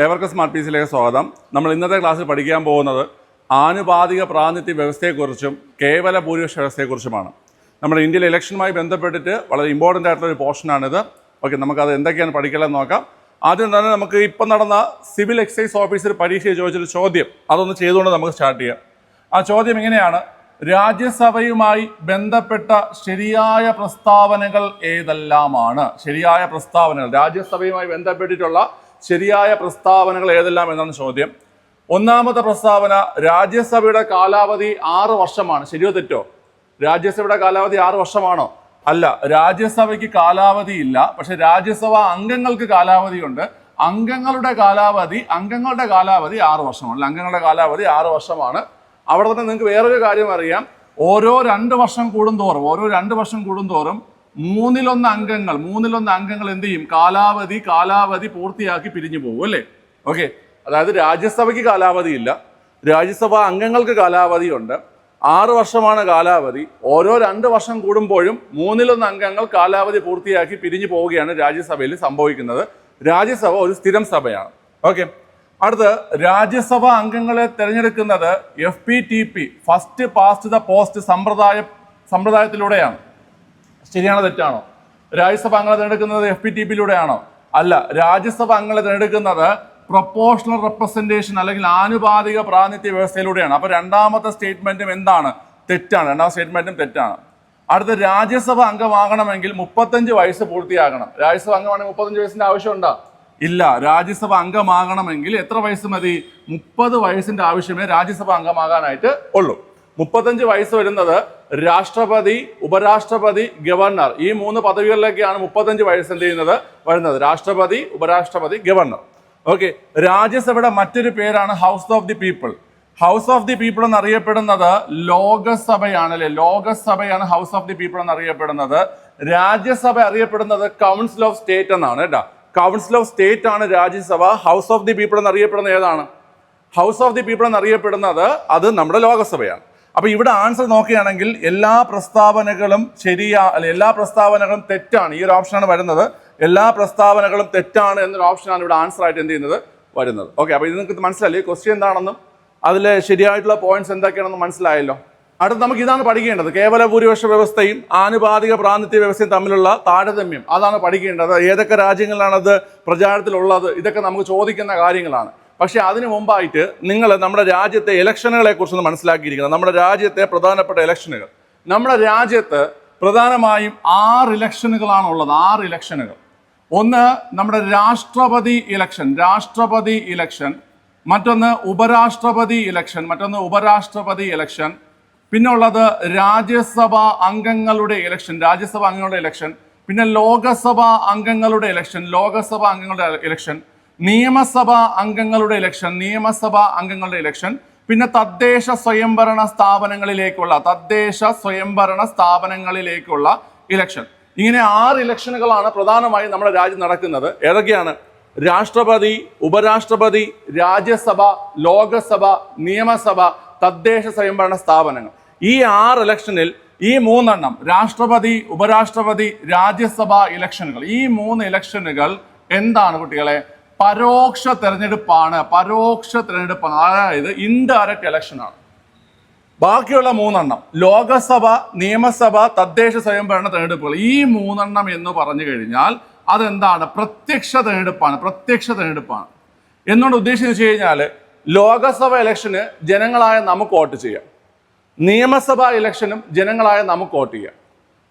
ഏവർക്ക് smart പീസിലേക്ക് സ്വാഗതം. നമ്മൾ ഇന്നത്തെ ക്ലാസ്സിൽ പഠിക്കാൻ പോകുന്നത് ആനുപാതിക പ്രാതിനിധ്യ വ്യവസ്ഥയെക്കുറിച്ചും കേവല ഭൂരിപക്ഷ വ്യവസ്ഥയെക്കുറിച്ചുമാണ്. നമ്മുടെ ഇന്ത്യയിലെ ഇലക്ഷനുമായി ബന്ധപ്പെട്ടിട്ട് വളരെ ഇമ്പോർട്ടന്റ് ആയിട്ടുള്ള ഒരു പോർഷനാണിത്. ഓക്കെ നമുക്കത് എന്തൊക്കെയാണ് പഠിക്കലെന്ന് നോക്കാം. ആദ്യം തന്നെ നമുക്ക് ഇപ്പം നടന്ന സിവിൽ എക്സൈസ് ഓഫീസർ പരീക്ഷയിൽ ചോദിച്ചൊരു ചോദ്യം. അതൊന്ന് ചെയ്തുകൊണ്ട് നമുക്ക് സ്റ്റാർട്ട് ചെയ്യാം. ആ ചോദ്യം ഇങ്ങനെയാണ് രാജ്യസഭയുമായി ബന്ധപ്പെട്ട ശരിയായ പ്രസ്താവനകൾ ഏതെല്ലാമാണ്? ശരിയായ പ്രസ്താവനകൾ. രാജ്യസഭയുമായി ബന്ധപ്പെട്ടിട്ടുള്ള ശരിയായ പ്രസ്താവനകൾ ഏതെല്ലാം എന്നാണ് ചോദ്യം. ഒന്നാമത്തെ പ്രസ്താവന രാജ്യസഭയുടെ കാലാവധി ആറ് വർഷമാണ്. ശരിയോ തെറ്റോ? രാജ്യസഭയുടെ കാലാവധി ആറ് വർഷമാണോ? അല്ല രാജ്യസഭയ്ക്ക് കാലാവധി ഇല്ല. പക്ഷെ രാജ്യസഭ അംഗങ്ങൾക്ക് കാലാവധിയുണ്ട് അംഗങ്ങളുടെ കാലാവധി അംഗങ്ങളുടെ കാലാവധി ആറ് വർഷമാണ്. അല്ല അംഗങ്ങളുടെ കാലാവധി ആറ് വർഷമാണ്. അവിടെ തന്നെ നിങ്ങൾക്ക് വേറൊരു കാര്യം അറിയാം. ഓരോ രണ്ട് വർഷം കൂടുന്തോറും ഓരോ രണ്ട് വർഷം കൂടുന്തോറും മൂന്നിലൊന്ന് അംഗങ്ങൾ മൂന്നിലൊന്ന് അംഗങ്ങൾ എന്ത് ചെയ്യും? കാലാവധി കാലാവധി പൂർത്തിയാക്കി പിരിഞ്ഞു പോകും അല്ലേ? ഓക്കെ അതായത് രാജ്യസഭയ്ക്ക് കാലാവധി ഇല്ല രാജ്യസഭ അംഗങ്ങൾക്ക് കാലാവധിയുണ്ട്. ആറ് വർഷമാണ് കാലാവധി. ഓരോ രണ്ട് വർഷം കൂടുമ്പോഴും മൂന്നിലൊന്ന് അംഗങ്ങൾ കാലാവധി പൂർത്തിയാക്കി പിരിഞ്ഞു പോവുകയാണ് രാജ്യസഭയിൽ സംഭവിക്കുന്നത്. രാജ്യസഭ ഒരു സ്ഥിരം സഭയാണ്. ഓക്കെ അടുത്ത് രാജ്യസഭ അംഗങ്ങളെ തിരഞ്ഞെടുക്കുന്നത് F P T P first past the post സമ്പ്രദായ സമ്പ്രദായത്തിലൂടെയാണ്. ശരിയാണോ തെറ്റാണോ? രാജ്യസഭ അംഗങ്ങളെ തിരഞ്ഞെടുക്കുന്നത് എഫ് പി ടി പിയിലൂടെയാണോ അല്ല രാജ്യസഭ അംഗങ്ങളെ തിരഞ്ഞെടുക്കുന്നത് പ്രൊപ്പോഷണൽ റെപ്രസെന്റേഷൻ അല്ലെങ്കിൽ ആനുപാതിക പ്രാതിനിധ്യ വ്യവസ്ഥയിലൂടെയാണ്. അപ്പോൾ രണ്ടാമത്തെ സ്റ്റേറ്റ്മെന്റും എന്താണ്? തെറ്റാണ്. രണ്ടാമത്തെ സ്റ്റേറ്റ്മെന്റും തെറ്റാണ്. അടുത്ത രാജ്യസഭ അംഗമാകണമെങ്കിൽ മുപ്പത്തഞ്ച് വയസ്സ് പൂർത്തിയാകണം. രാജ്യസഭ അംഗമാണെങ്കിൽ മുപ്പത്തഞ്ച് വയസ്സിന്റെ ആവശ്യമുണ്ടോ? ഇല്ല. രാജ്യസഭ അംഗമാകണമെങ്കിൽ എത്ര വയസ്സ് മതി? മുപ്പത് വയസ്സിന്റെ ആവശ്യമേ രാജ്യസഭ അംഗമാകാനായിട്ട് ഉള്ളൂ. മുപ്പത്തഞ്ച് വയസ്സ് വരുന്നത് രാഷ്ട്രപതി ഉപരാഷ്ട്രപതി ഗവർണർ. ഈ മൂന്ന് പദവികളിലേക്കാണ് മുപ്പത്തഞ്ച് വയസ്സ് എന്ത് ചെയ്യുന്നത്? വരുന്നത്. രാഷ്ട്രപതി ഉപരാഷ്ട്രപതി ഗവർണർ. ഓക്കെ. രാജ്യസഭയുടെ മറ്റൊരു പേരാണ് house of the people house of the people എന്നറിയപ്പെടുന്നത് ലോകസഭയാണ് അല്ലെ? ലോകസഭയാണ് ഹൗസ് ഓഫ് ദി പീപ്പിൾ എന്നറിയപ്പെടുന്നത്. രാജ്യസഭ അറിയപ്പെടുന്നത് കൗൺസിൽ ഓഫ് സ്റ്റേറ്റ് എന്നാണ് കേട്ടോ. കൗൺസിൽ ഓഫ് സ്റ്റേറ്റ് ആണ് Rajya Sabha. House of the people എന്നറിയപ്പെടുന്നത് ഏതാണ്? ഹൗസ് ഓഫ് ദി പീപ്പിൾ എന്നറിയപ്പെടുന്നത് അത് നമ്മുടെ ലോകസഭയാണ്. അപ്പൊ ഇവിടെ ആൻസർ നോക്കുകയാണെങ്കിൽ എല്ലാ പ്രസ്താവനകളും ശരിയാ അല്ല എല്ലാ പ്രസ്താവനകളും തെറ്റാണ്. ഈ ഒരു ഓപ്ഷനാണ് വരുന്നത്. എല്ലാ പ്രസ്താവനകളും തെറ്റാണ് എന്നൊരു ഓപ്ഷനാണ് ഇവിടെ ആൻസർ ആയിട്ട് എന്ത് ചെയ്യുന്നത്? വരുന്നത്. ഓക്കെ അപ്പൊ ഇത് നിങ്ങൾക്ക് മനസ്സിലായി ക്വസ്റ്റ്യൻ എന്താണെന്നും അതിലെ ശരിയായിട്ടുള്ള പോയിന്റ്സ് എന്തൊക്കെയാണെന്ന് മനസ്സിലായല്ലോ? അടുത്ത് നമുക്ക് ഇതാണ് പഠിക്കേണ്ടത്. കേവല ഭൂരിപക്ഷ വ്യവസ്ഥയും ആനുപാതിക പ്രാതിനിധ്യ വ്യവസ്ഥയും തമ്മിലുള്ള താരതമ്യം. അതാണ് പഠിക്കേണ്ടത്. ഏതൊക്കെ രാജ്യങ്ങളിലാണത് പ്രചാരത്തിലുള്ളത്? ഇതൊക്കെ നമുക്ക് ചോദിക്കുന്ന കാര്യങ്ങളാണ്. പക്ഷെ അതിനു മുമ്പായിട്ട് നിങ്ങൾ നമ്മുടെ രാജ്യത്തെ ഇലക്ഷനുകളെ കുറിച്ചൊന്ന് മനസ്സിലാക്കിയിരിക്കുന്നത് നമ്മുടെ രാജ്യത്തെ പ്രധാനപ്പെട്ട ഇലക്ഷനുകൾ. നമ്മുടെ രാജ്യത്ത് പ്രധാനമായും ആറ് ഇലക്ഷനുകളാണ് ഉള്ളത് ആറ് ഇലക്ഷനുകൾ. ഒന്ന് നമ്മുടെ രാഷ്ട്രപതി ഇലക്ഷൻ. രാഷ്ട്രപതി ഇലക്ഷൻ. മറ്റൊന്ന് ഉപരാഷ്ട്രപതി ഇലക്ഷൻ. മറ്റൊന്ന് ഉപരാഷ്ട്രപതി ഇലക്ഷൻ. പിന്നെ ഉള്ളത് രാജ്യസഭ അംഗങ്ങളുടെ ഇലക്ഷൻ. രാജ്യസഭാ അംഗങ്ങളുടെ ഇലക്ഷൻ. പിന്നെ ലോകസഭാ അംഗങ്ങളുടെ ഇലക്ഷൻ. ലോകസഭാ അംഗങ്ങളുടെ ഇലക്ഷൻ. നിയമസഭ അംഗങ്ങളുടെ ഇലക്ഷൻ നിയമസഭാ അംഗങ്ങളുടെ ഇലക്ഷൻ പിന്നെ തദ്ദേശ സ്വയംഭരണ സ്ഥാപനങ്ങളിലേക്കുള്ള തദ്ദേശ സ്വയംഭരണ സ്ഥാപനങ്ങളിലേക്കുള്ള ഇലക്ഷൻ ഇങ്ങനെ ആറ് ഇലക്ഷനുകളാണ് പ്രധാനമായും നമ്മുടെ രാജ്യം നടക്കുന്നത്. ഏതൊക്കെയാണ്? രാഷ്ട്രപതി ഉപരാഷ്ട്രപതി രാജ്യസഭ ലോകസഭ നിയമസഭ തദ്ദേശ സ്വയംഭരണ സ്ഥാപനങ്ങൾ. ഈ ആറ് ഇലക്ഷനിൽ ഈ മൂന്നെണ്ണം രാഷ്ട്രപതി ഉപരാഷ്ട്രപതി രാജ്യസഭ ഇലക്ഷനുകൾ ഈ മൂന്ന് ഇലക്ഷനുകൾ എന്താണ് കുട്ടികളെ? പരോക്ഷ തെരഞ്ഞെടുപ്പാണ്. പരോക്ഷ തെരഞ്ഞെടുപ്പാണ്. അതായത് ഇൻഡയറക്റ്റ് ഇലക്ഷൻ ആണ്. ബാക്കിയുള്ള മൂന്നെണ്ണം ലോകസഭ നിയമസഭ തദ്ദേശ സ്വയംഭരണ തെരഞ്ഞെടുപ്പുകൾ. ഈ മൂന്നെണ്ണം എന്ന് പറഞ്ഞു കഴിഞ്ഞാൽ അതെന്താണ്? പ്രത്യക്ഷ തെരഞ്ഞെടുപ്പാണ്. പ്രത്യക്ഷ തെരഞ്ഞെടുപ്പാണ്. എന്നുകൊണ്ട് ഉദ്ദേശിച്ചു കഴിഞ്ഞാൽ ലോകസഭ ഇലക്ഷന് ജനങ്ങളായ നമുക്ക് വോട്ട് ചെയ്യാം. നിയമസഭാ ഇലക്ഷനും ജനങ്ങളായ നമുക്ക് വോട്ട് ചെയ്യാം.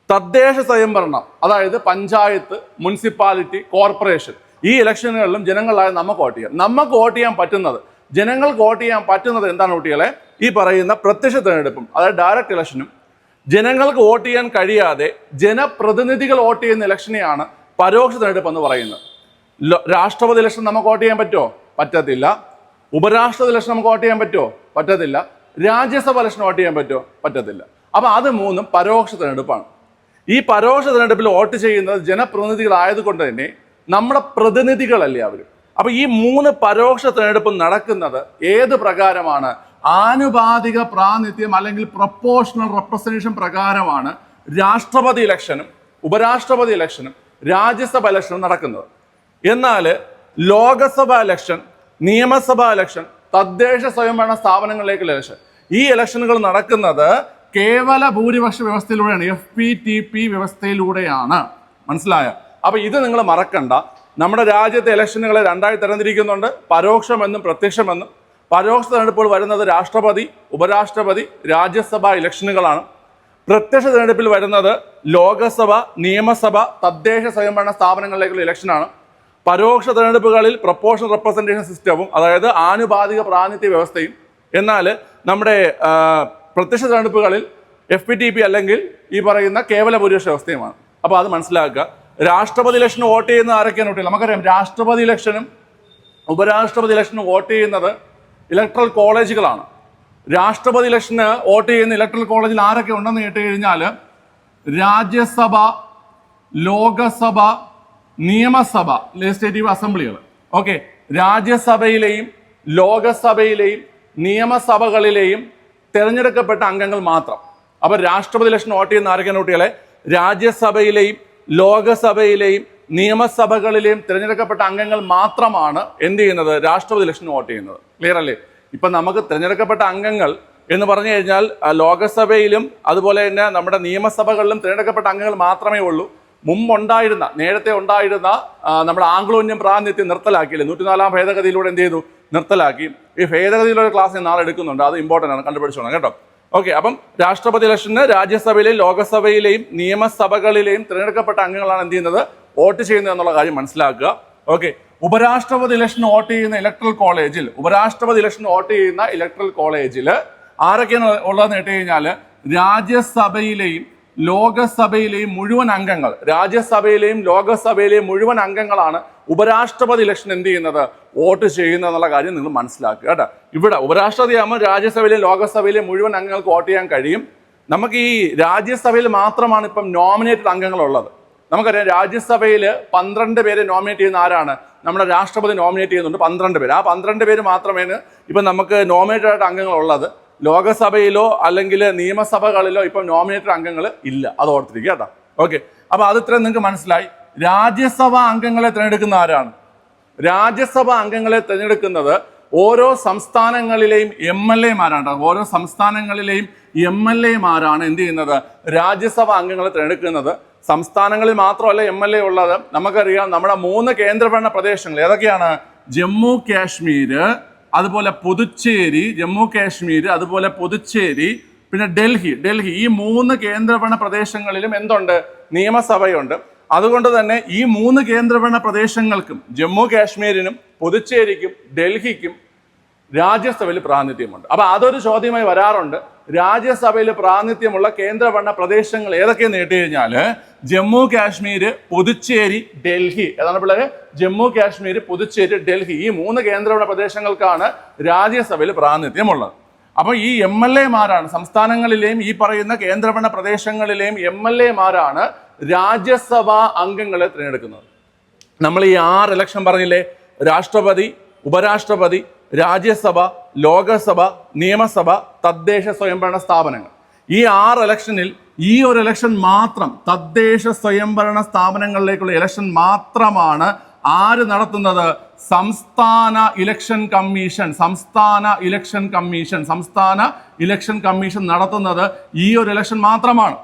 തദ്ദേശ സ്വയംഭരണം അതായത് പഞ്ചായത്ത് മുനിസിപ്പാലിറ്റി കോർപ്പറേഷൻ ഈ ഇലക്ഷനുകളിലും ജനങ്ങളായ നമുക്ക് വോട്ട് ചെയ്യാം. നമുക്ക് വോട്ട് ചെയ്യാൻ പറ്റുന്നത് ജനങ്ങൾക്ക് വോട്ട് ചെയ്യാൻ പറ്റുന്നത് എന്താണ് കുട്ടികളെ? ഈ പറയുന്ന പ്രത്യക്ഷ തെരഞ്ഞെടുപ്പും അതായത് ഡയറക്റ്റ് ഇലക്ഷനും ജനങ്ങൾക്ക് വോട്ട് ചെയ്യാൻ കഴിയാതെ ജനപ്രതിനിധികൾ വോട്ട് ചെയ്യുന്ന ഇലക്ഷനെയാണ് പരോക്ഷ തെരഞ്ഞെടുപ്പ് എന്ന് പറയുന്നത്. രാഷ്ട്രപതി ഇലക്ഷൻ നമുക്ക് വോട്ട് ചെയ്യാൻ പറ്റുമോ? പറ്റത്തില്ല. ഉപരാഷ്ട്രപതി ഇലക്ഷൻ നമുക്ക് വോട്ട് ചെയ്യാൻ പറ്റുമോ? പറ്റത്തില്ല. രാജ്യസഭ ഇലക്ഷൻ വോട്ട് ചെയ്യാൻ പറ്റുമോ? പറ്റത്തില്ല. അപ്പോൾ അത് മൂന്നും പരോക്ഷ തെരഞ്ഞെടുപ്പാണ്. ഈ പരോക്ഷ തെരഞ്ഞെടുപ്പിൽ വോട്ട് ചെയ്യുന്നത് ജനപ്രതിനിധികളായതുകൊണ്ട് തന്നെ നമ്മുടെ പ്രതിനിധികളല്ലേ അവർ അപ്പൊ ഈ മൂന്ന് പരോക്ഷ തെരഞ്ഞെടുപ്പ് നടക്കുന്നത് ഏത് പ്രകാരമാണ്? ആനുപാതിക പ്രാതിനിധ്യം അല്ലെങ്കിൽ പ്രൊപ്പോഷണൽ റെപ്രസെന്റേഷൻ പ്രകാരമാണ് രാഷ്ട്രപതി ഇലക്ഷനും ഉപരാഷ്ട്രപതി ഇലക്ഷനും രാജ്യസഭ ഇലക്ഷനും നടക്കുന്നത്. എന്നാൽ ലോകസഭ ഇലക്ഷൻ നിയമസഭാ ഇലക്ഷൻ തദ്ദേശ സ്വയംഭരണ സ്ഥാപനങ്ങളിലേക്കുള്ള ഇലക്ഷൻ. ഈ ഇലക്ഷനുകൾ നടക്കുന്നത് കേവല ഭൂരിപക്ഷ വ്യവസ്ഥയിലൂടെയാണ് എഫ് പി ടി പി വ്യവസ്ഥയിലൂടെയാണ്. മനസ്സിലായ? അപ്പൊ ഇത് നിങ്ങൾ മറക്കണ്ട. നമ്മുടെ രാജ്യത്തെ ഇലക്ഷനുകളെ രണ്ടായി തരംതിരിക്കുന്നുണ്ട് പരോക്ഷമെന്നും പ്രത്യക്ഷമെന്നും. പരോക്ഷ തെരഞ്ഞെടുപ്പുകൾ വരുന്നത് രാഷ്ട്രപതി ഉപരാഷ്ട്രപതി രാജ്യസഭ ഇലക്ഷനുകളാണ്. പ്രത്യക്ഷ തെരഞ്ഞെടുപ്പിൽ വരുന്നത് ലോകസഭ നിയമസഭ തദ്ദേശ സ്വയംഭരണ സ്ഥാപനങ്ങളിലേക്കുള്ള ഇലക്ഷനാണ്. പരോക്ഷ തെരഞ്ഞെടുപ്പുകളിൽ പ്രപ്പോർഷണൽ റെപ്രസെന്റേഷൻ സിസ്റ്റവും അതായത് ആനുപാതിക പ്രാതിനിധ്യ വ്യവസ്ഥയും. എന്നാൽ നമ്മുടെ പ്രത്യക്ഷ തെരഞ്ഞെടുപ്പുകളിൽ എഫ് പി ടി പി അല്ലെങ്കിൽ ഈ പറയുന്ന കേവല ഭൂരിപക്ഷ വ്യവസ്ഥയുമാണ്. അപ്പോൾ അത് മനസ്സിലാക്കുക. രാഷ്ട്രപതി ഇലക്ഷന് വോട്ട് ചെയ്യുന്നത് ആരൊക്കെയാണ് കുട്ടികൾ നമുക്കറിയാം. രാഷ്ട്രപതി ഇലക്ഷനും ഉപരാഷ്ട്രപതി ഇലക്ഷനും വോട്ട് ചെയ്യുന്നത് ഇലക്ട്രൽ കോളേജുകളാണ് രാഷ്ട്രപതി ഇലക്ഷന് വോട്ട് ചെയ്യുന്ന ഇലക്ട്രൽ കോളേജിൽ ആരൊക്കെ ഉണ്ടെന്ന് കേട്ട് കഴിഞ്ഞാൽ രാജ്യസഭ ലോകസഭ നിയമസഭ ലെജിസ്ലേറ്റീവ് അസംബ്ലികൾ ഓക്കെ. രാജ്യസഭയിലെയും ലോകസഭയിലെയും നിയമസഭകളിലെയും തിരഞ്ഞെടുക്കപ്പെട്ട അംഗങ്ങൾ മാത്രം. അപ്പൊ രാഷ്ട്രപതി ഇലക്ഷൻ വോട്ട് ചെയ്യുന്ന ആരൊക്കെയാണ് കുട്ടികളെ രാജ്യസഭയിലെയും ലോകസഭയിലെയും നിയമസഭകളിലെയും തിരഞ്ഞെടുക്കപ്പെട്ട അംഗങ്ങൾ മാത്രമാണ് എന്ത് ചെയ്യുന്നത്? രാഷ്ട്രപതി ഇലക്ഷൻ വോട്ട് ചെയ്യുന്നത്. ക്ലിയർ അല്ലേ? ഇപ്പൊ നമുക്ക് തിരഞ്ഞെടുക്കപ്പെട്ട അംഗങ്ങൾ എന്ന് പറഞ്ഞു കഴിഞ്ഞാൽ ലോകസഭയിലും അതുപോലെ തന്നെ നമ്മുടെ നിയമസഭകളിലും തിരഞ്ഞെടുക്കപ്പെട്ട അംഗങ്ങൾ മാത്രമേ ഉള്ളൂ. മുമ്പുണ്ടായിരുന്ന നേരത്തെ ഉണ്ടായിരുന്ന നമ്മുടെ ആംഗ്ലോ ഇന്ത്യൻ പ്രാതിനിധ്യം നിർത്തലാക്കിയില്ലേ? നൂറ്റിനാലാം ഭേദഗതിയിലൂടെ എന്ത് ചെയ്തു? നിർത്തലാക്കി. ഈ ഭേദഗതിയിലുള്ള ക്ലാസ് ഞാൻ നാളെ എടുക്കുന്നുണ്ട്. അത് ഇമ്പോർട്ടന്റ് ആണ്. കണ്ടുപിടിച്ചോണം കേട്ടോ. ഓക്കെ അപ്പം രാഷ്ട്രപതി ഇലക്ഷന് രാജ്യസഭയിലെയും ലോകസഭയിലെയും നിയമസഭകളിലെയും തിരഞ്ഞെടുക്കപ്പെട്ട അംഗങ്ങളാണ് എന്ത് ചെയ്യുന്നത്? വോട്ട് ചെയ്യുന്നത് എന്നുള്ള കാര്യം മനസ്സിലാക്കുക. ഓക്കെ ഉപരാഷ്ട്രപതി ഇലക്ഷൻ വോട്ട് ചെയ്യുന്ന ഇലക്ട്രൽ കോളേജിൽ ഉപരാഷ്ട്രപതി ഇലക്ഷൻ വോട്ട് ചെയ്യുന്ന ഇലക്ട്രൽ കോളേജിൽ ആരൊക്കെയാണ് ഉള്ളതെന്ന് കേട്ട് കഴിഞ്ഞാൽ രാജ്യസഭയിലെയും ലോകസഭയിലെയും മുഴുവൻ അംഗങ്ങൾ രാജ്യസഭയിലെയും ലോകസഭയിലെയും മുഴുവൻ അംഗങ്ങളാണ് ഉപരാഷ്ട്രപതി ഇലക്ഷൻ എന്ത് ചെയ്യുന്നത്? വോട്ട് ചെയ്യുന്നത് എന്നുള്ള കാര്യം നിങ്ങൾ മനസ്സിലാക്കുക കേട്ടോ. ഇവിടെ ഉപരാഷ്ട്രപതി ആകുമ്പോൾ രാജ്യസഭയിലെയും ലോകസഭയിലെയും മുഴുവൻ അംഗങ്ങൾക്ക് വോട്ട് ചെയ്യാൻ കഴിയും. നമുക്ക് ഈ രാജ്യസഭയിൽ മാത്രമാണ് ഇപ്പം നോമിനേറ്റഡ് അംഗങ്ങളുള്ളത്. നമുക്കറിയാം രാജ്യസഭയിൽ പന്ത്രണ്ട് പേരെ നോമിനേറ്റ് ചെയ്യുന്ന ആരാണ്? നമ്മുടെ രാഷ്ട്രപതി നോമിനേറ്റ് ചെയ്യുന്നുണ്ട് പന്ത്രണ്ട് പേര്. ആ പന്ത്രണ്ട് പേര് മാത്രമേ ഇപ്പം നമുക്ക് നോമിനേറ്റഡ് ആയിട്ട് അംഗങ്ങളുള്ളത്. ലോകസഭയിലോ അല്ലെങ്കിൽ നിയമസഭകളിലോ ഇപ്പം നോമിനേറ്റഡ് അംഗങ്ങൾ ഇല്ല. അത് ഓർത്തിരിക്കുക കേട്ടോ. ഓക്കെ അപ്പൊ അത് ഇത്രയും നിങ്ങൾക്ക് മനസ്സിലായി. രാജ്യസഭ അംഗങ്ങളെ തിരഞ്ഞെടുക്കുന്ന ആരാണ്? രാജ്യസഭ അംഗങ്ങളെ തിരഞ്ഞെടുക്കുന്നത് ഓരോ സംസ്ഥാനങ്ങളിലെയും എം എൽ എമാരാണ് ഓരോ സംസ്ഥാനങ്ങളിലെയും എം എൽ എമാരാണ് എന്ത് ചെയ്യുന്നത്? രാജ്യസഭാ അംഗങ്ങളെ തിരഞ്ഞെടുക്കുന്നത് സംസ്ഥാനങ്ങളിൽ മാത്രമല്ല എം എൽ എ ഉള്ളത്. നമുക്കറിയാം നമ്മുടെ മൂന്ന് കേന്ദ്രഭരണ പ്രദേശങ്ങൾ ഏതൊക്കെയാണ്? ജമ്മു കാശ്മീർ അതുപോലെ പുതുച്ചേരി ജമ്മു കാശ്മീർ അതുപോലെ പുതുച്ചേരി പിന്നെ ഡൽഹി. ഡൽഹി. ഈ മൂന്ന് കേന്ദ്രഭരണ പ്രദേശങ്ങളിലും എന്തുണ്ട്? നിയമസഭയുണ്ട്. അതുകൊണ്ട് തന്നെ ഈ മൂന്ന് കേന്ദ്രഭരണ പ്രദേശങ്ങൾക്കും ജമ്മു കാശ്മീരിനും പുതുച്ചേരിക്കും ഡൽഹിക്കും രാജ്യസഭയിൽ പ്രാതിനിധ്യമുണ്ട്. അപ്പൊ അതൊരു ചോദ്യമായി വരാറുണ്ട്. രാജ്യസഭയിൽ പ്രാതിനിധ്യമുള്ള കേന്ദ്രഭരണ പ്രദേശങ്ങൾ ഏതൊക്കെ നീട്ടി കഴിഞ്ഞാൽ ജമ്മു കാശ്മീർ പുതുച്ചേരി ഡൽഹി. ഏതാണ് പിള്ളേര്? ജമ്മു കാശ്മീർ പുതുച്ചേരി ഡൽഹി. ഈ മൂന്ന് കേന്ദ്രഭരണ പ്രദേശങ്ങൾക്കാണ് രാജ്യസഭയിൽ പ്രാതിനിധ്യമുള്ളത്. അപ്പോൾ ഈ എം എൽ എമാരാണ് സംസ്ഥാനങ്ങളിലെയും ഈ പറയുന്ന കേന്ദ്രഭരണ പ്രദേശങ്ങളിലെയും എം എൽ എമാരാണ് രാജ്യസഭാ അംഗങ്ങളെ തിരഞ്ഞെടുക്കുന്നത്. നമ്മൾ ഈ ആറ് ഇലക്ഷൻ പറഞ്ഞില്ലേ? രാഷ്ട്രപതി ഉപരാഷ്ട്രപതി രാജ്യസഭ ലോകസഭ നിയമസഭ തദ്ദേശ സ്വയംഭരണ സ്ഥാപനങ്ങൾ. ഈ ആറ് ഇലക്ഷനിൽ ഈ ഒരു ഇലക്ഷൻ മാത്രം തദ്ദേശ സ്വയംഭരണ സ്ഥാപനങ്ങളിലേക്കുള്ള ഇലക്ഷൻ മാത്രമാണ് ആര് നടത്തുന്നത്? സംസ്ഥാന ഇലക്ഷൻ കമ്മീഷൻ സംസ്ഥാന ഇലക്ഷൻ കമ്മീഷൻ സംസ്ഥാന ഇലക്ഷൻ കമ്മീഷൻ നടത്തുന്നത് ഈ ഒരു ഇലക്ഷൻ മാത്രമാണ്.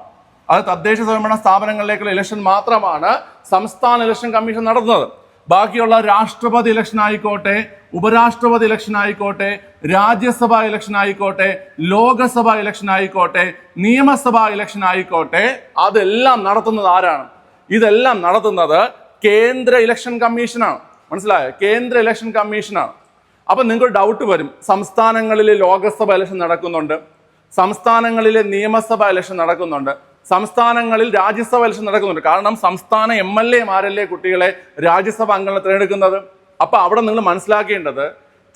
അത് തദ്ദേശ സ്വയംഭരണ സ്ഥാപനങ്ങളിലേക്കുള്ള ഇലക്ഷൻ മാത്രമാണ് സംസ്ഥാന ഇലക്ഷൻ കമ്മീഷൻ നടത്തുന്നത്. ബാക്കിയുള്ള രാഷ്ട്രപതി ഇലക്ഷൻ ആയിക്കോട്ടെ ഉപരാഷ്ട്രപതി ഇലക്ഷൻ ആയിക്കോട്ടെ രാജ്യസഭ ഇലക്ഷൻ ആയിക്കോട്ടെ ലോകസഭാ ഇലക്ഷൻ ആയിക്കോട്ടെ നിയമസഭ ഇലക്ഷൻ ആയിക്കോട്ടെ അതെല്ലാം നടത്തുന്നത് ആരാണ്? ഇതെല്ലാം നടത്തുന്നത് കേന്ദ്ര ഇലക്ഷൻ കമ്മീഷനാണ് മനസ്സിലായോ? കേന്ദ്ര ഇലക്ഷൻ കമ്മീഷനാണ് അപ്പൊ നിങ്ങൾ ഡൗട്ട് വരും. സംസ്ഥാനങ്ങളിൽ ലോകസഭ ഇലക്ഷൻ നടക്കുന്നുണ്ട്. സംസ്ഥാനങ്ങളിലെ നിയമസഭ ഇലക്ഷൻ നടക്കുന്നുണ്ട്. സംസ്ഥാനങ്ങളിൽ രാജ്യസഭ ഇലക്ഷൻ നടക്കുന്നുണ്ട്. കാരണം സംസ്ഥാന എം എൽ എമാരല്ലേ കുട്ടികളെ രാജ്യസഭ അംഗങ്ങളെ തിരഞ്ഞെടുക്കുന്നത്? അപ്പൊ അവിടെ നിങ്ങൾ മനസ്സിലാക്കേണ്ടത്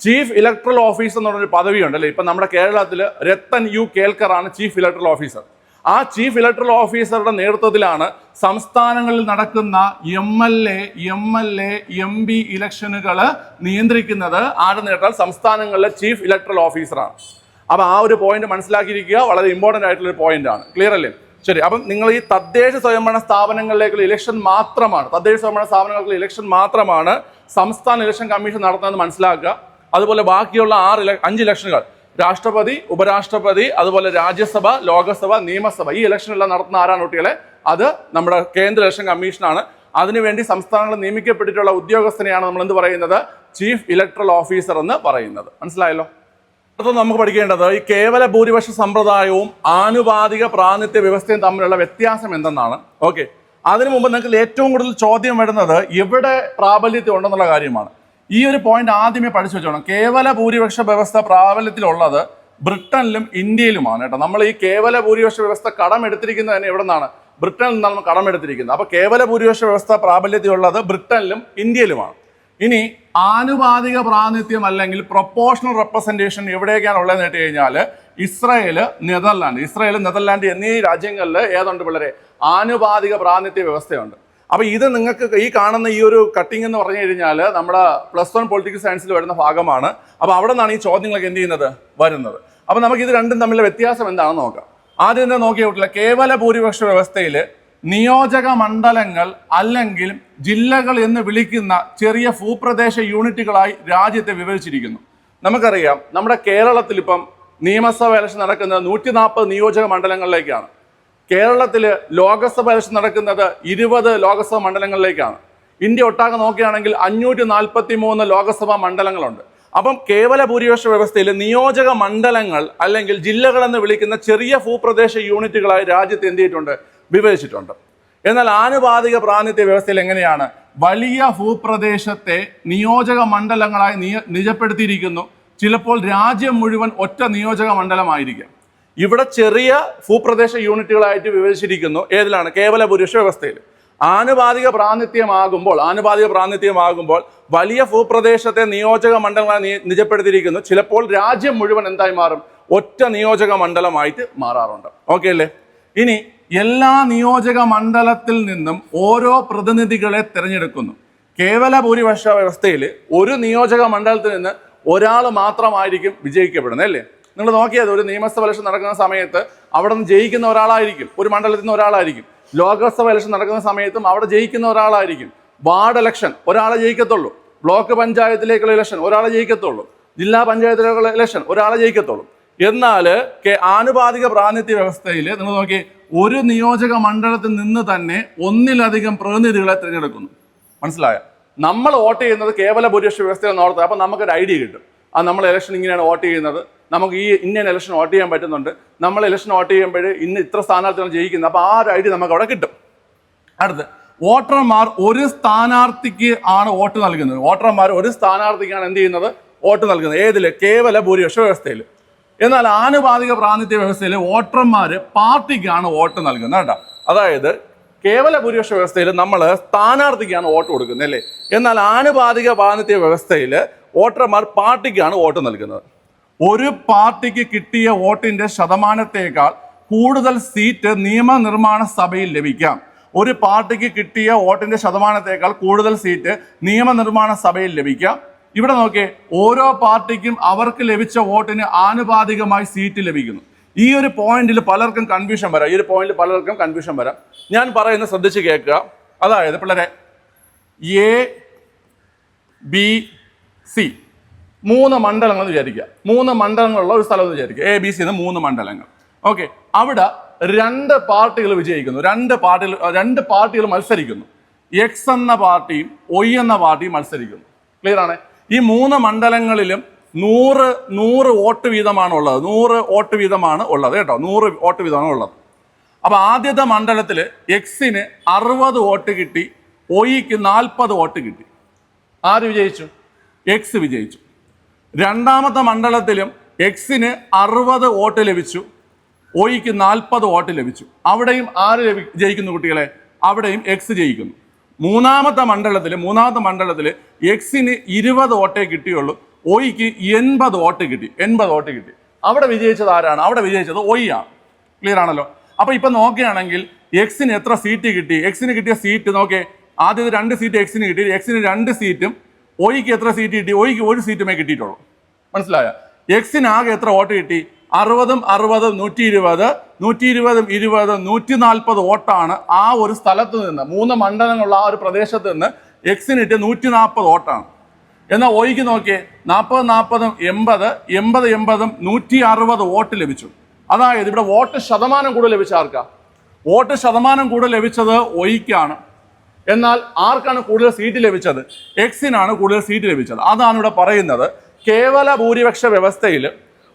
ചീഫ് ഇലക്ട്രൽ ഓഫീസർ എന്ന് പറഞ്ഞൊരു പദവിയുണ്ട് അല്ലേ? ഇപ്പൊ നമ്മുടെ കേരളത്തിൽ രത്തൻ യു കേൽക്കർ ആണ് ചീഫ് ഇലക്ട്രൽ ഓഫീസർ. ആ ചീഫ് ഇലക്ട്രൽ ഓഫീസറുടെ നേതൃത്വത്തിലാണ് സംസ്ഥാനങ്ങളിൽ നടക്കുന്ന M L A M L A M P ഇലക്ഷനുകൾ നിയന്ത്രിക്കുന്നത്. ആരെന്ന് കേട്ടാൽ സംസ്ഥാനങ്ങളിലെ ചീഫ് ഇലക്ട്രൽ ഓഫീസറാണ്. അപ്പോൾ ആ ഒരു പോയിന്റ് മനസ്സിലാക്കിയിരിക്കുക. വളരെ ഇമ്പോർട്ടന്റ് ആയിട്ടുള്ള ഒരു പോയിന്റ് ആണ്. ക്ലിയർ അല്ലേ? ശരി അപ്പം നിങ്ങൾ ഈ തദ്ദേശ സ്വയംഭരണ സ്ഥാപനങ്ങളിലേക്കുള്ള ഇലക്ഷൻ മാത്രമാണ് തദ്ദേശ സ്വയംഭരണ സ്ഥാപനങ്ങൾക്കുള്ള ഇലക്ഷൻ മാത്രമാണ് സംസ്ഥാന ഇലക്ഷൻ കമ്മീഷൻ നടത്തുന്നത് മനസ്സിലാക്കുക. അതുപോലെ ബാക്കിയുള്ള ആറ് അഞ്ച് ഇലക്ഷനുകൾ രാഷ്ട്രപതി ഉപരാഷ്ട്രപതി അതുപോലെ രാജ്യസഭ ലോകസഭ നിയമസഭ ഈ ഇലക്ഷനെല്ലാം നടത്തുന്ന ആരാണ് കുട്ടികളെ? അത് നമ്മുടെ കേന്ദ്ര ഇലക്ഷൻ കമ്മീഷനാണ് അതിനുവേണ്ടി സംസ്ഥാനങ്ങളിൽ നിയമിക്കപ്പെട്ടിട്ടുള്ള ഉദ്യോഗസ്ഥനെയാണ് നമ്മൾ എന്ത് പറയുന്നത്? ചീഫ് ഇലക്ട്രൽ ഓഫീസർ എന്ന് പറയുന്നത്. മനസ്സിലായല്ലോ? അടുത്തത് നമുക്ക് പഠിക്കേണ്ടത് ഈ കേവല ഭൂരിപക്ഷ സമ്പ്രദായവും ആനുപാതിക പ്രാതിനിധ്യ വ്യവസ്ഥയും തമ്മിലുള്ള വ്യത്യാസം എന്തെന്നാണ്? ഓക്കെ അതിനു മുമ്പ് നിങ്ങൾക്ക് ഏറ്റവും കൂടുതൽ ചോദ്യം വരുന്നത് എവിടെ പ്രാബല്യത്തിൽ ഉണ്ടെന്നുള്ള കാര്യമാണ്. ഈ ഒരു പോയിന്റ് ആദ്യമേ പഠിച്ചു വെച്ചോണം. കേവല ഭൂരിപക്ഷ വ്യവസ്ഥ പ്രാബല്യത്തിലുള്ളത് ബ്രിട്ടനിലും ഇന്ത്യയിലുമാണ് കേട്ടോ. നമ്മൾ ഈ കേവല ഭൂരിപക്ഷ വ്യവസ്ഥ കടമെടുത്തിരിക്കുന്നത് തന്നെ എവിടെ നിന്നാണ്? ബ്രിട്ടനിൽ നിന്നാണ് കടമെടുത്തിരിക്കുന്നത് അപ്പോൾ കേവല ഭൂരിപക്ഷ വ്യവസ്ഥ പ്രാബല്യത്തിലുള്ളത് ബ്രിട്ടനിലും ഇന്ത്യയിലുമാണ്. ഇനി ആനുപാതിക പ്രാതിനിധ്യം അല്ലെങ്കിൽ പ്രൊപ്പോഷണൽ റെപ്രസെന്റേഷൻ എവിടെയൊക്കെയാണ് ഉള്ളതെന്ന് കേട്ട് കഴിഞ്ഞാൽ ഇസ്രയേൽ നെതർലാൻഡ്. ഇസ്രയേൽ നെതർലാൻഡ് എന്നീ രാജ്യങ്ങളിൽ ഏതുണ്ട് പിള്ളേരെ ആനുപാതിക പ്രാതിനിധ്യ വ്യവസ്ഥയുണ്ട്. അപ്പോൾ ഇത് നിങ്ങൾക്ക് ഈ കാണുന്ന ഈ ഒരു കട്ടിംഗ് എന്ന് പറഞ്ഞു കഴിഞ്ഞാൽ നമ്മുടെ പ്ലസ് വൺ പൊളിറ്റിക്കൽ സയൻസിൽ വരുന്ന ഭാഗമാണ്. അപ്പോൾ അവിടെ നിന്നാണ് ഈ ചോദ്യങ്ങളൊക്കെ എന്ത് ചെയ്യുന്നത്? വരുന്നത്. അപ്പോൾ നമുക്ക് ഇത് രണ്ടും തമ്മിലെ വ്യത്യാസം എന്താണെന്ന് നോക്കാം. ആദ്യം തന്നെ നോക്കിയ കേവല ഭൂരിപക്ഷ വ്യവസ്ഥയിൽ നിയോജക മണ്ഡലങ്ങൾ അല്ലെങ്കിൽ ജില്ലകൾ എന്ന് വിളിക്കുന്ന ചെറിയ ഭൂപ്രദേശ യൂണിറ്റുകളായി രാജ്യത്തെ വിവരിച്ചിരിക്കുന്നു. നമുക്കറിയാം നമ്മുടെ കേരളത്തിൽ ഇപ്പം നിയമസഭ ഇലക്ഷൻ നടക്കുന്നത് നൂറ്റി നാൽപ്പത് നിയോജക മണ്ഡലങ്ങളിലേക്കാണ്. കേരളത്തിൽ ലോകസഭ ഇലക്ഷൻ നടക്കുന്നത് ഇരുപത് ലോകസഭ മണ്ഡലങ്ങളിലേക്കാണ്. ഇന്ത്യ ഒട്ടാകെ നോക്കുകയാണെങ്കിൽ അഞ്ഞൂറ്റി നാൽപ്പത്തി മൂന്ന് ലോകസഭാ മണ്ഡലങ്ങളുണ്ട്. അപ്പം കേവല ഭൂരിപക്ഷ വ്യവസ്ഥയിൽ നിയോജക മണ്ഡലങ്ങൾ അല്ലെങ്കിൽ ജില്ലകൾ എന്ന് വിളിക്കുന്ന ചെറിയ ഭൂപ്രദേശ യൂണിറ്റുകളായി രാജ്യത്ത് എന്ത് ചെയ്തിട്ടുണ്ട്? വിഭജിച്ചിട്ടുണ്ട് എന്നാൽ ആനുപാതിക പ്രാതിനിധ്യ വ്യവസ്ഥയിൽ എങ്ങനെയാണ്? വലിയ ഭൂപ്രദേശത്തെ നിയോജക മണ്ഡലങ്ങളായി നിയ- നിജപ്പെടുത്തിയിരിക്കുന്നു. ചിലപ്പോൾ രാജ്യം മുഴുവൻ ഒറ്റ നിയോജക മണ്ഡലമായിരിക്കാം. ഇവിടെ ചെറിയ ഭൂപ്രദേശ യൂണിറ്റുകളായിട്ട് വിഭജിച്ചിരിക്കുന്നു ഏതിലാണ്? കേവല പുരുഷ വ്യവസ്ഥയിൽ. ആനുപാതിക പ്രാതിനിധ്യമാകുമ്പോൾ ആനുപാതിക പ്രാതിനിധ്യമാകുമ്പോൾ വലിയ ഭൂപ്രദേശത്തെ നിയോജക മണ്ഡലങ്ങളായി നിജപ്പെടുത്തിയിരിക്കുന്നു. ചിലപ്പോൾ രാജ്യം മുഴുവൻ എന്തായി മാറും? ഒറ്റ നിയോജക മണ്ഡലമായിട്ട് മാറാറുണ്ട്. ഓക്കെ അല്ലേ? ഇനി എല്ലാ നിയോജക മണ്ഡലത്തിൽ നിന്നും ഓരോ പ്രതിനിധികളെ തിരഞ്ഞെടുക്കുന്നു. കേവല ഭൂരിപക്ഷ വ്യവസ്ഥയിൽ ഒരു നിയോജക മണ്ഡലത്തിൽ നിന്ന് ഒരാൾ മാത്രമായിരിക്കും വിജയിക്കപ്പെടുന്നത് അല്ലേ? നിങ്ങൾ നോക്കിയത് ഒരു നിയമസഭ ഇലക്ഷൻ നടക്കുന്ന സമയത്ത് അവിടെ നിന്ന് ജയിക്കുന്ന ഒരാളായിരിക്കും ഒരു മണ്ഡലത്തിൽ നിന്ന് ഒരാളായിരിക്കും. ലോകസഭ ഇലക്ഷൻ നടക്കുന്ന സമയത്തും അവിടെ ജയിക്കുന്ന ഒരാളായിരിക്കും. വാർഡ് ഇലക്ഷൻ ഒരാളെ ജയിക്കത്തുള്ളൂ. ബ്ലോക്ക് പഞ്ചായത്തിലേക്കുള്ള ഇലക്ഷൻ ഒരാളെ ജയിക്കത്തുള്ളൂ. ജില്ലാ പഞ്ചായത്തിലേക്കുള്ള ഇലക്ഷൻ ഒരാളെ ജയിക്കത്തുള്ളൂ. എന്നാൽ ആനുപാതിക പ്രാതിനിധ്യ വ്യവസ്ഥയിൽ നിങ്ങൾ നോക്കി ഒരു നിയോജക മണ്ഡലത്തിൽ നിന്ന് തന്നെ ഒന്നിലധികം പ്രതിനിധികളെ തിരഞ്ഞെടുക്കുന്നു. മനസ്സിലായ? നമ്മൾ വോട്ട് ചെയ്യുന്നത് കേവല ഭൂരിപക്ഷ വ്യവസ്ഥയിൽ നോർത്ത് അപ്പം നമുക്കൊരു ഐഡിയ കിട്ടും. ആ നമ്മൾ ഇലക്ഷൻ ഇങ്ങനെയാണ് വോട്ട് ചെയ്യുന്നത്. നമുക്ക് ഈ ഇന്ത്യൻ ഇലക്ഷൻ വോട്ട് ചെയ്യാൻ പറ്റുന്നുണ്ട്. നമ്മൾ ഇലക്ഷൻ വോട്ട് ചെയ്യുമ്പോൾ ഇന്ന് ഇത്ര സ്ഥാനാർത്ഥികളാണ് ജയിക്കുന്നത് അപ്പോൾ ആ ഒരു ഐഡിയ നമുക്ക് അവിടെ കിട്ടും. അടുത്ത് വോട്ടർമാർ ഒരു സ്ഥാനാർത്ഥിക്ക് ആണ് വോട്ട് നൽകുന്നത്. വോട്ടർമാർ ഒരു സ്ഥാനാർത്ഥിക്കാണ് എന്ത് ചെയ്യുന്നത്? വോട്ട് നൽകുന്നത്. ഏതിൽ? കേവല ഭൂരിപക്ഷ വ്യവസ്ഥയിൽ എന്നാൽ ആനുപാതിക പ്രാതിനിധ്യ വ്യവസ്ഥയിൽ വോട്ടർമാർ പാർട്ടിക്കാണ് വോട്ട് നൽകുന്നത് കേട്ടോ. അതായത് കേവല ഭൂരിപക്ഷ വ്യവസ്ഥയിൽ നമ്മൾ സ്ഥാനാർത്ഥിക്കാണ് വോട്ട് കൊടുക്കുന്നത് അല്ലേ? എന്നാൽ ആനുപാതിക പ്രാതിനിധ്യ വ്യവസ്ഥയിൽ വോട്ടർമാർ പാർട്ടിക്കാണ് വോട്ട് നൽകുന്നത്. ഒരു പാർട്ടിക്ക് കിട്ടിയ വോട്ടിന്റെ ശതമാനത്തേക്കാൾ കൂടുതൽ സീറ്റ് നിയമനിർമ്മാണ സഭയിൽ ലഭിക്കാം. ഒരു പാർട്ടിക്ക് കിട്ടിയ വോട്ടിന്റെ ശതമാനത്തേക്കാൾ കൂടുതൽ സീറ്റ് നിയമനിർമ്മാണ സഭയിൽ ലഭിക്കാം. ഇവിടെ നോക്കിയേ ഓരോ പാർട്ടിക്കും അവർക്ക് ലഭിച്ച വോട്ടിന് ആനുപാതികമായി സീറ്റ് ലഭിക്കുന്നു. ഈ ഒരു പോയിന്റിൽ പലർക്കും കൺഫ്യൂഷൻ വരാം. ഈ ഒരു പോയിന്റിൽ പലർക്കും കൺഫ്യൂഷൻ വരാം. ഞാൻ പറയുന്നത് ശ്രദ്ധിച്ച് കേൾക്കുക. അതായത് പിള്ളേരെ എ ബി സി മൂന്ന് മണ്ഡലങ്ങൾ എന്ന് വിചാരിക്കുക. മൂന്ന് മണ്ഡലങ്ങളുള്ള ഒരു സ്ഥലം എന്ന് വിചാരിക്കുക. എ ബി സി എന്ന് മൂന്ന് മണ്ഡലങ്ങൾ. ഓക്കെ അവിടെ രണ്ട് പാർട്ടികൾ വിജയിക്കുന്നു. രണ്ട് പാർട്ടികൾ രണ്ട് പാർട്ടികൾ മത്സരിക്കുന്നു. എക്സ് എന്ന പാർട്ടിയും ഒയ് എന്ന പാർട്ടിയും മത്സരിക്കുന്നു. ക്ലിയർ ആണ്? ഈ മൂന്ന് മണ്ഡലങ്ങളിലും നൂറ് നൂറ് വോട്ട് വീതമാണ് ഉള്ളത് നൂറ് വോട്ട് വീതമാണ് ഉള്ളത് കേട്ടോ. നൂറ് വോട്ട് വീതമാണ് ഉള്ളത്. അപ്പോൾ ആദ്യത്തെ മണ്ഡലത്തിൽ എക്സിന് അറുപത് വോട്ട് കിട്ടി ഒയ്ക്ക് നാൽപ്പത് വോട്ട് കിട്ടി. ആര് വിജയിച്ചു? എക്സ് വിജയിച്ചു. രണ്ടാമത്തെ മണ്ഡലത്തിലും എക്സിന് അറുപത് വോട്ട് ലഭിച്ചു ഒയ്ക്ക് നാൽപ്പത് വോട്ട് ലഭിച്ചു. അവിടെയും ആര് ജയിക്കുന്നു കുട്ടികളെ? അവിടെയും എക്സ് ജയിക്കുന്നു. മൂന്നാമത്തെ മണ്ഡലത്തിൽ മൂന്നാമത്തെ മണ്ഡലത്തിൽ എക്സിന് ഇരുപത് വോട്ടേ കിട്ടിയുള്ളൂ ഒയ്ക്ക് എൺപത് വോട്ട് കിട്ടി എൺപത് വോട്ട് കിട്ടി. അവിടെ വിജയിച്ചത് ആരാണ്? അവിടെ വിജയിച്ചത് ഒയ് ആണ്. ക്ലിയർ ആണല്ലോ? അപ്പോൾ ഇപ്പം നോക്കുകയാണെങ്കിൽ എക്സിന് എത്ര സീറ്റ് കിട്ടി? എക്സിന് കിട്ടിയ സീറ്റ് നോക്കേ ആദ്യത്തെ രണ്ട് സീറ്റ് എക്സിന് കിട്ടി. എക്സിന് രണ്ട് സീറ്റും ഒയ്ക്ക് എത്ര സീറ്റ് കിട്ടി? ഒയ്ക്ക് ഒരു സീറ്റുമേ കിട്ടിയിട്ടുള്ളൂ. മനസ്സിലായ? എക്സിന് ആകെ എത്ര വോട്ട് കിട്ടി? അറുപതും അറുപതും നൂറ്റി ഇരുപത് നൂറ്റി ഇരുപതും ഇരുപതും നൂറ്റി നാൽപ്പത് വോട്ടാണ് ആ ഒരു സ്ഥലത്ത് നിന്ന് മൂന്ന് മണ്ഡലങ്ങളുള്ള ആ ഒരു പ്രദേശത്ത് നിന്ന് എക്സിന് കിട്ടിയ നൂറ്റി നാൽപ്പത് വോട്ടാണ്. എന്നാൽ ഒയ്ക്ക് നോക്കിയേ നാൽപ്പത് നാൽപ്പതും എൺപത് എൺപത് എൺപതും നൂറ്റി അറുപത് വോട്ട് ലഭിച്ചു. അതായത് ഇവിടെ വോട്ട് ശതമാനം കൂടുതൽ ലഭിച്ച ആർക്കാ? വോട്ട് ശതമാനം കൂടുതൽ ലഭിച്ചത് ഒയ്ക്കാണ്. എന്നാൽ ആർക്കാണ് കൂടുതൽ സീറ്റ് ലഭിച്ചത്? എക്സിനാണ് കൂടുതൽ സീറ്റ് ലഭിച്ചത്. അതാണ് ഇവിടെ പറയുന്നത്. കേവല ഭൂരിപക്ഷ വ്യവസ്ഥയിൽ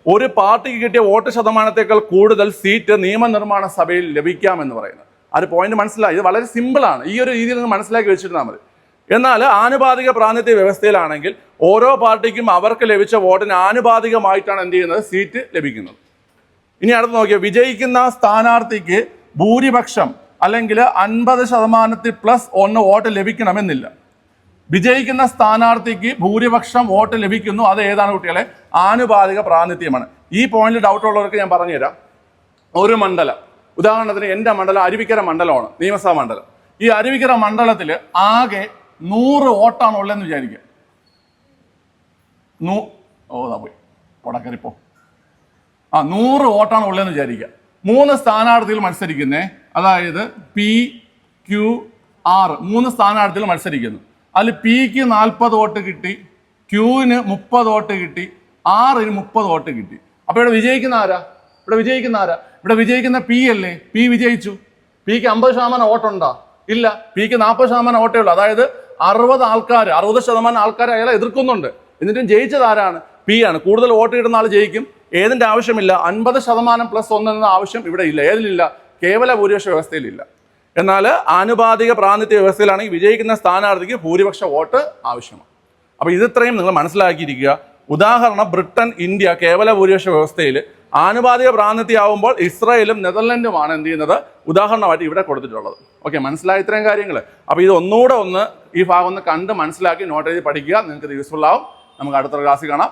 ഒരു പാർട്ടിക്ക് കിട്ടിയ വോട്ട് ശതമാനത്തേക്കാൾ കൂടുതൽ സീറ്റ് നിയമനിർമ്മാണ സഭയിൽ ലഭിക്കാമെന്ന് പറയുന്നത് ആ ഒരു പോയിന്റ് മനസ്സിലായി. ഇത് വളരെ സിമ്പിളാണ് ഈ ഒരു രീതിയിൽ നിന്ന് മനസ്സിലാക്കി വെച്ചിരുന്നാൽ മതി. എന്നാൽ ആനുപാതിക പ്രാതിനിധ്യ വ്യവസ്ഥയിലാണെങ്കിൽ ഓരോ പാർട്ടിക്കും അവർക്ക് ലഭിച്ച വോട്ടിന് ആനുപാതികമായിട്ടാണ് എന്ത് ചെയ്യുന്നത്? സീറ്റ് ലഭിക്കുന്നത്. ഇനി അടുത്ത് നോക്കിയാൽ വിജയിക്കുന്ന സ്ഥാനാർത്ഥിക്ക് ഭൂരിപക്ഷം അല്ലെങ്കിൽ അൻപത് ശതമാനത്തിൽ പ്ലസ് ഒന്ന് വോട്ട് ലഭിക്കണമെന്നില്ല. വിജയിക്കുന്ന സ്ഥാനാർത്ഥിക്ക് ഭൂരിപക്ഷം വോട്ട് ലഭിക്കുന്നു. അത് ഏതാണ് കുട്ടികളെ? ആനുപാതിക പ്രാതിനിധ്യമാണ്. ഈ പോയിന്റിൽ ഡൗട്ട് ഉള്ളവർക്ക് ഞാൻ പറഞ്ഞുതരാം. ഒരു മണ്ഡലം. ഉദാഹരണത്തിന് എന്റെ മണ്ഡലം അരുവിക്കര മണ്ഡലമാണ് നിയമസഭാ മണ്ഡലം. ഈ അരുവിക്കര മണ്ഡലത്തിൽ ആകെ നൂറ് വോട്ടാണ് ഉള്ളതെന്ന് വിചാരിക്കുക. നൂ ഓ പോയി. പൊടക്കരിപ്പോ ആ നൂറ് വോട്ടാണ് ഉള്ളതെന്ന് വിചാരിക്കുക. മൂന്ന് സ്ഥാനാർത്ഥികൾ മത്സരിക്കുന്നേ. അതായത് പി ക്യു ആർ. മൂന്ന് സ്ഥാനാർത്ഥികൾ മത്സരിക്കുന്നു. അതിൽ പിക്ക് നാൽപ്പത് വോട്ട് കിട്ടി ക്യൂവിന് മുപ്പത് വോട്ട് കിട്ടി ആറിന് മുപ്പത് വോട്ട് കിട്ടി. അപ്പോൾ ഇവിടെ വിജയിക്കുന്ന ആരാ? ഇവിടെ വിജയിക്കുന്ന ആരാ? ഇവിടെ വിജയിക്കുന്ന പി അല്ലേ? പി വിജയിച്ചു. പിക്ക് അമ്പത് ശതമാനം വോട്ടുണ്ടോ? ഇല്ല. പിക്ക് നാൽപ്പത് ശതമാനം വോട്ടേ ഉള്ളൂ. അതായത് അറുപത് ആൾക്കാർ അറുപത് ശതമാനം ആൾക്കാർ അയാളെ എതിർക്കുന്നുണ്ട്. എന്നിട്ടും ജയിച്ചത് ആരാണ്? പി ആണ്. കൂടുതൽ വോട്ട് കിട്ടുന്ന ആൾ ജയിക്കും. ഏതിന്റെ ആവശ്യമില്ല. അൻപത് ശതമാനം പ്ലസ് ഒന്ന് എന്ന ആവശ്യം ഇവിടെ ഇല്ല. ഏതിലില്ല? കേവല ഭൂരിപക്ഷ വ്യവസ്ഥയിലില്ല. എന്നാൽ ആനുപാതിക പ്രാതിനിധ്യ വ്യവസ്ഥയിലാണെങ്കിൽ വിജയിക്കുന്ന സ്ഥാനാർത്ഥിക്ക് ഭൂരിപക്ഷ വോട്ട് ആവശ്യമാണ്. അപ്പോൾ ഇതിത്രയും നിങ്ങൾ മനസ്സിലാക്കിയിരിക്കുക. ഉദാഹരണം ബ്രിട്ടൻ ഇന്ത്യ കേവല ഭൂരിപക്ഷ വ്യവസ്ഥയിൽ ആനുപാതിക പ്രാതിനിധ്യമാവുമ്പോൾ ഇസ്രായേലും നെതർലൻഡുമാണ് എന്ത് ചെയ്യുന്നത്? ഉദാഹരണമായിട്ട് ഇവിടെ കൊടുത്തിട്ടുള്ളത്. ഓക്കെ മനസ്സിലായ ഇത്രയും കാര്യങ്ങൾ. അപ്പോൾ ഇത് ഒന്നുകൂടെ ഒന്ന് ഈ ഭാഗം ഒന്ന് കണ്ട് മനസ്സിലാക്കി നോട്ട് എഴുതി പഠിക്കുക. നിങ്ങൾക്ക് ഇത് യൂസ്ഫുൾ ആവും. നമുക്ക് അടുത്ത ക്ലാസ്സിൽ കാണാം.